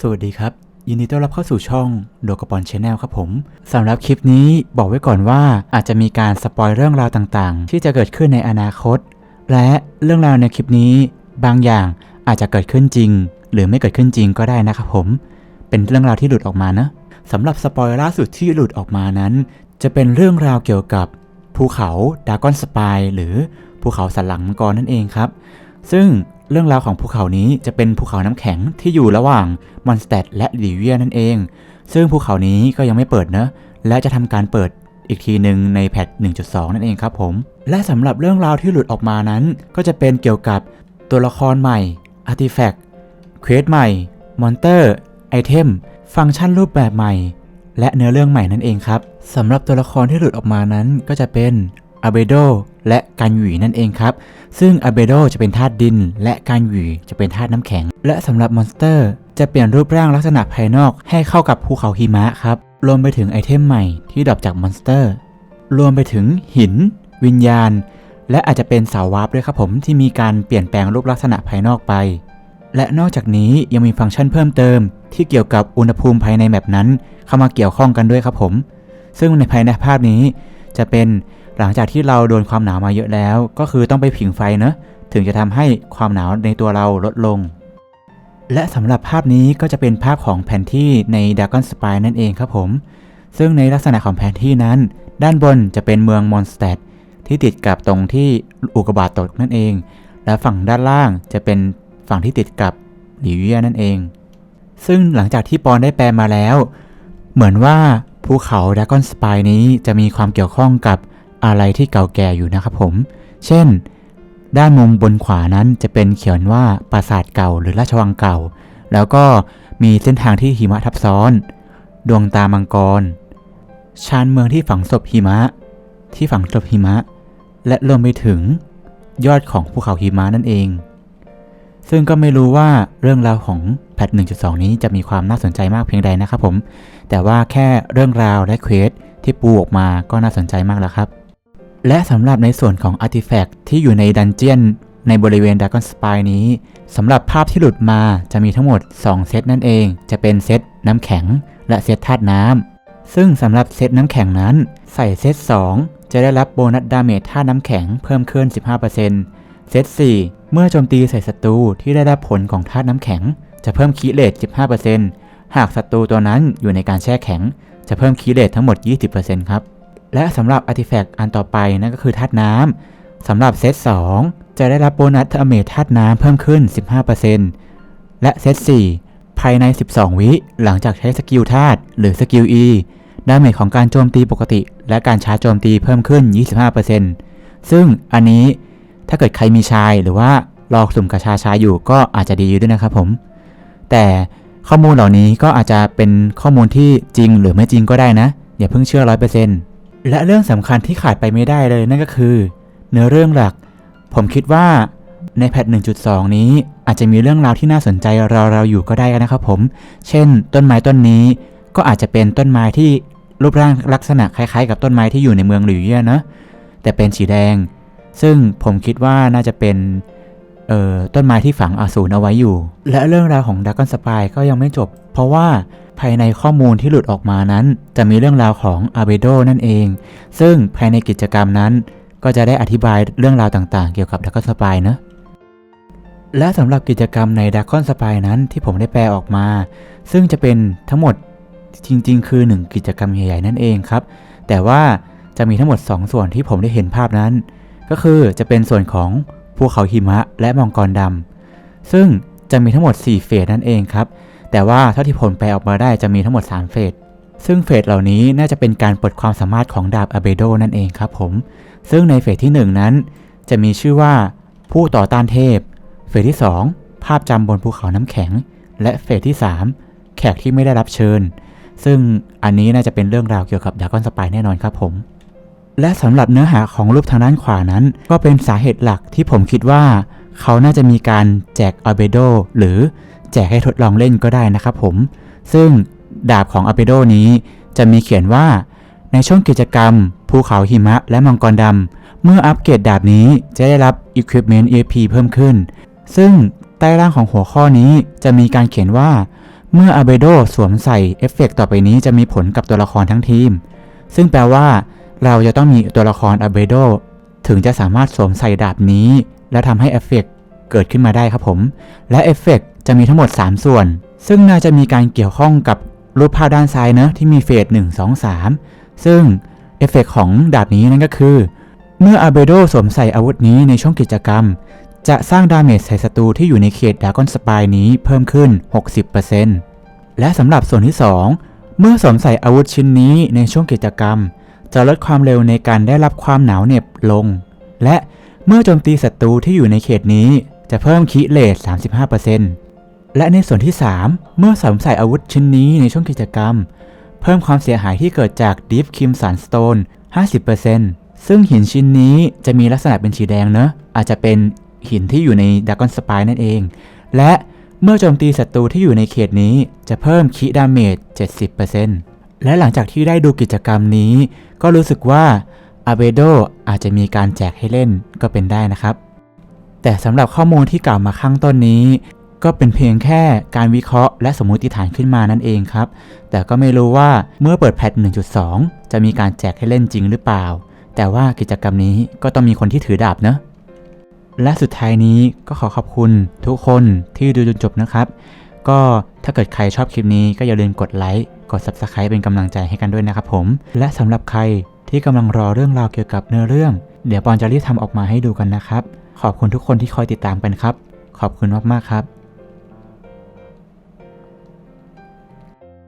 สวัสดีครับ ยินดีต้อนรับเข้าสู่ช่องโดกปอนชาแนลครับผมสำหรับคลิปนี้บอกไว้ก่อนว่าอาจจะมีการสปอยเรื่องราวต่างๆ ที่จะเกิดขึ้นในอนาคต และเรื่องราวในคลิปนี้บางอย่างอาจจะเกิดขึ้นจริง หรือไม่เกิดขึ้นจริงก็ได้นะครับผม เป็นเรื่องราวที่หลุดออกมานะสำหรับสปอยล่าสุดที่หลุดออกมานั้น จะเป็นเรื่องราวเกี่ยวกับภูเขาดากอนสปายหรือภูเขาสันหลังมังกรนั่นเองครับ ซึ่ง เรื่องราวของภูเขานี้จะเป็นภูเขาน้ำแข็งที่อยู่ระหว่างมอนสเตดและลิเวียนั่นเอง ซึ่งภูเขานี้ก็ยังไม่เปิดเนอะและจะทำการเปิดอีกทีหนึ่งในแพท1.2 นั่นเองครับผม และสำหรับเรื่องราวที่หลุดออกมานั้น ก็จะเป็นเกี่ยวกับตัวละครใหม่อาร์ติแฟกต์เควสใหม่ มอนเตอร์ ไอเทม ฟังก์ชันรูปแบบใหม่ และเนื้อเรื่องใหม่นั่นเองครับ สำหรับตัวละครที่หลุดออกมานั้นก็จะเป็น อาเบโดและกันหวีนั่นเองครับ ซึ่งอาเบโดจะเป็นธาตุดิน และการหวีจะเป็นธาตุน้ำแข็ง และสำหรับมอนสเตอร์ จะเปลี่ยนรูปร่างลักษณะภายนอกให้เข้ากับภูเขาหิมะครับ รวมไปถึงไอเทมใหม่ที่ดรอปจากมอนสเตอร์ รวมไปถึงหิน วิญญาณ และอาจจะเป็นเสาวาร์ปด้วยครับผมที่มีการเปลี่ยนแปลงรูปลักษณะภายนอกไป และนอกจากนี้ยังมีฟังก์ชันเพิ่มเติม ที่เกี่ยวกับอุณหภูมิภายในแมปนั้น เข้ามาเกี่ยวข้องกันด้วยครับผม ซึ่งในภายในภาพนี้จะเป็น หลังจากที่เราโดนความหนาวมาเยอะแล้ว ก็คือต้องไปผิงไฟเนะถึงจะทำให้ความหนาวในตัวเราลดลง และสำหรับภาพนี้ก็จะเป็นภาพของแผนที่ใน Dragon Spire นั่นเองครับผม ซึ่งในลักษณะของแผนที่นั้น ด้านบนจะเป็นเมืองมอนสเตดที่ติดกับตรงที่อุกกาบาตตกนั่นเอง และฝั่งด้านล่างจะเป็นฝั่งที่ติดกับหลิวเวียนั่นเอง ซึ่งหลังจากที่ปอนได้แปลมาแล้ว เหมือนว่าภูเขาดากอนสปายนี้จะมีความเกี่ยวข้องกับ อะไรที่เก่าแก่อยู่นะครับผม เช่น ด้านมุมบนขวานั้นจะเป็นเขียนว่าปราสาทเก่าหรือราชวังเก่า แล้วก็มีเส้นทางที่หิมะทับซ้อน ดวงตามังกร ชานเมืองที่ฝังศพหิมะ ที่ฝังศพหิมะ และรวมไปถึงยอดของภูเขาหิมะนั่นเอง ซึ่งก็ไม่รู้ว่าเรื่องราวของแพท1.2 นี้จะมีความน่าสนใจมากเพียงใดนะครับผม แต่ว่าแค่เรื่องราวและเควสที่ปูออกมาก็น่าสนใจมากแล้วครับ และสำหรับในส่วนของอาร์ติแฟกต์ที่อยู่ในดันเจียนในบริเวณด r a กอนสปายนี้สำหรับภาพที่หลุดมาจะมีทั้งหมด 2 เซตนั่นเอง จะเป็นเซตน้ำแข็ง และเซตธาตุน้ำซึ่งสำหรับเซตน้ำแข็งนั้น ใส่เซต2 จะได้รับโบนัสดาเมจธาตุน้ำแข็งเพิ่มขึ้น 15%เซต4 เมื่อโจมตีใส่ศัตรูที่ได้รับผลของธาตุน้ำแข็ง จะเพิ่มคีเลต15%หากศัตรูตัวนั้นอยู่ในการแช่แข็ง จะเพิ่มคีเลตทั้งหมด 20%ครับ และสำหรับอาร์ติแฟกต์อันต่อไปนั่นก็คือธาตุน้ำสำหรับเซต2จะได้รับโบนัสอเมทธาตุน้ำเพิ่มขึ้น 15%และเซต4ภายใน 12 วิหลังจากใช้สกิลธาตุหรือสกิล E ดาเมจของการโจมตีปกติ และการชาร์จโจมตีเพิ่มขึ้น 25%ซึ่งอันนี้ถ้าเกิดใครมีชายหรือว่าลอกสุ่มกระชาชายอยู่ก็อาจจะดีด้วยนะครับผม แต่ข้อมูลเหล่านี้ก็อาจจะเป็นข้อมูลที่จริงหรือไม่จริงก็ได้นะ อย่าเพิ่งเชื่อ100% และเรื่องสำคัญที่ขาดไปไม่ได้เลยนั่นก็คือ เนื้อเรื่องหลัก ผมคิดว่าในแพท 1.2 นี้อาจจะมีเรื่องราวที่น่าสนใจเราเราอยู่ก็ได้นะครับผม เช่น ต้นไม้ต้นนี้ก็อาจจะเป็นต้นไม้ที่รูปร่างลักษณะคล้ายๆ กับต้นไม้ที่อยู่ในเมืองหลิวเย่ยนะแต่เป็นสีแดง ซึ่งผมคิดว่าน่าจะเป็นเอ่อต้นไม้ที่ฝังอสูรเอาไว้อยู่ และเรื่องราวของดัก g อนสปายก็ยังไม่จบ เพราะว่า ภายในข้อมูลที่หลุดออกมานั้น จะมีเรื่องราวของอาเบโดนั่นเอง ซึ่งภายในกิจกรรมนั้น ก็จะได้อธิบายเรื่องราวต่างๆ เกี่ยวกับดัก g อนสปายนะและสำหรับกิจกรรมในดัก g อนสปายนั้นที่ผมได้แปลออกมา ซึ่งจะเป็นทั้งหมดจริง ๆ คือ 1 กิจกรรมใหญ่ๆนั่นเองครับ แต่ว่าจะมีทั้งหมด 2 ส่วนที่ผมได้เห็นภาพนั้น ก็คือจะเป็นส่วนของภูเขาหิมะและมังกรดำซึ่งจะมีทั้งหมด 4 เฟสนั่นเองครับ แต่ว่าเท่าที่ผลแปลออกมาได้จะมีทั้งหมด 3 เฟส ซึ่งเฟสเหล่านี้น่าจะเป็นการปลดความสามารถของดาบอเบโดนั่นเองครับผม ซึ่งในเฟสที่ 1 นั้น จะมีชื่อว่าผู้ต่อต้านเทพ เฟสที่ 2 ภาพจำบนภูเขาน้ำแข็ง และเฟสที่ 3 แขกที่ไม่ได้รับเชิญ ซึ่งอันนี้น่าจะเป็นเรื่องราวเกี่ยวกับดากอนสปายแน่นอนครับผม และสำหรับเนื้อหาของรูปทางด้านขวานั้น ก็เป็นสาเหตุหลักที่ผมคิดว่า เขาน่าจะมีการแจกอเบโดหรือ แจกให้ทดลองเล่นก็ได้นะครับผม ซึ่งดาบของอาเบโดนี้จะมีเขียนว่า ในช่วงกิจกรรม ภูเขาหิมะและมังกรดำ เมื่ออัปเกรดดาบนี้จะได้รับ Equipment EP เพิ่มขึ้น ซึ่งใต้ล่างของหัวข้อนี้จะมีการเขียนว่า เมื่ออาเบโดสวมใส่เอฟเฟกต์ต่อไปนี้จะมีผลกับตัวละครทั้งทีม ซึ่งแปลว่า เราจะต้องมีตัวละครอาเบโดถึงจะสามารถสวมใส่ดาบนี้ และทำให้เอฟเฟกต์ เกิดขึ้นมาได้ครับผม และเอฟเฟกต์จะมีทั้งหมด 3 ส่วน ซึ่งน่าจะมีการเกี่ยวข้องกับรูปภาพด้านซ้ายเนอะที่มีเฟส1 2 3 ซึ่งเอฟเฟกต์ของดาบนี้นั่นก็คือ เมื่ออาเบโดสวมใส่อาวุธนี้ในช่วงกิจกรรม จะสร้างดาเมจใส่ศัตรูที่อยู่ในเขตดากอนสปายนี้เพิ่มขึ้น 60%และสำหรับส่วนที่ 2 เมื่อสวมใส่อาวุธชิ้นนี้ในช่วงกิจกรรม จะลดความเร็วในการได้รับความหนาวเหน็บลง และเมื่อโจมตีศัตรูที่อยู่ในเขตนี้ จะเพิ่มคิเลท35%และในส่วนที่ 3 เมื่อสวมใส่อาวุธชิ้นนี้ในช่วงกิจกรรม เพิ่มความเสียหายที่เกิดจาก Deep Crimson Stone 50%ซึ่งหินชิ้นนี้จะมีลักษณะเป็นสีแดงเนอะอาจจะเป็นหินที่อยู่ในดากอนสปายนั่นเอง และเมื่อโจมตีศัตรูที่อยู่ในเขตนี้จะเพิ่มคิดาเมจ 70%และหลังจากที่ได้ดูกิจกรรมนี้ ก็รู้สึกว่าอาเบโดอาจจะมีการแจกให้เล่นก็เป็นได้นะครับ แต่สำหรับข้อมูลที่กล่าวมาข้างต้นนี้ ก็เป็นเพียงแค่การวิเคราะห์และสมมติฐานขึ้นมานั่นเองครับ แต่ก็ไม่รู้ว่าเมื่อเปิดแพท 1.2 จะมีการแจกให้เล่นจริงหรือเปล่า แต่ว่ากิจกรรมนี้ก็ต้องมีคนที่ถือดาบเนอะและสุดท้ายนี้ก็ขอขอบคุณทุกคนที่ดูจนจบนะครับ ก็ถ้าเกิดใครชอบคลิปนี้ก็อย่าลืมกดไลค์ กด Subscribe เป็นกำลังใจให้กันด้วยนะครับผม และสำหรับใครที่กำลังรอเรื่องราวเกี่ยวกับเนื้อเรื่อง เดี๋ยวปอนจะรีบทำออกมาให้ดูกันนะครับ ขอบคุณทุกคนที่คอยติดตามกันครับ ขอบคุณมากๆครับ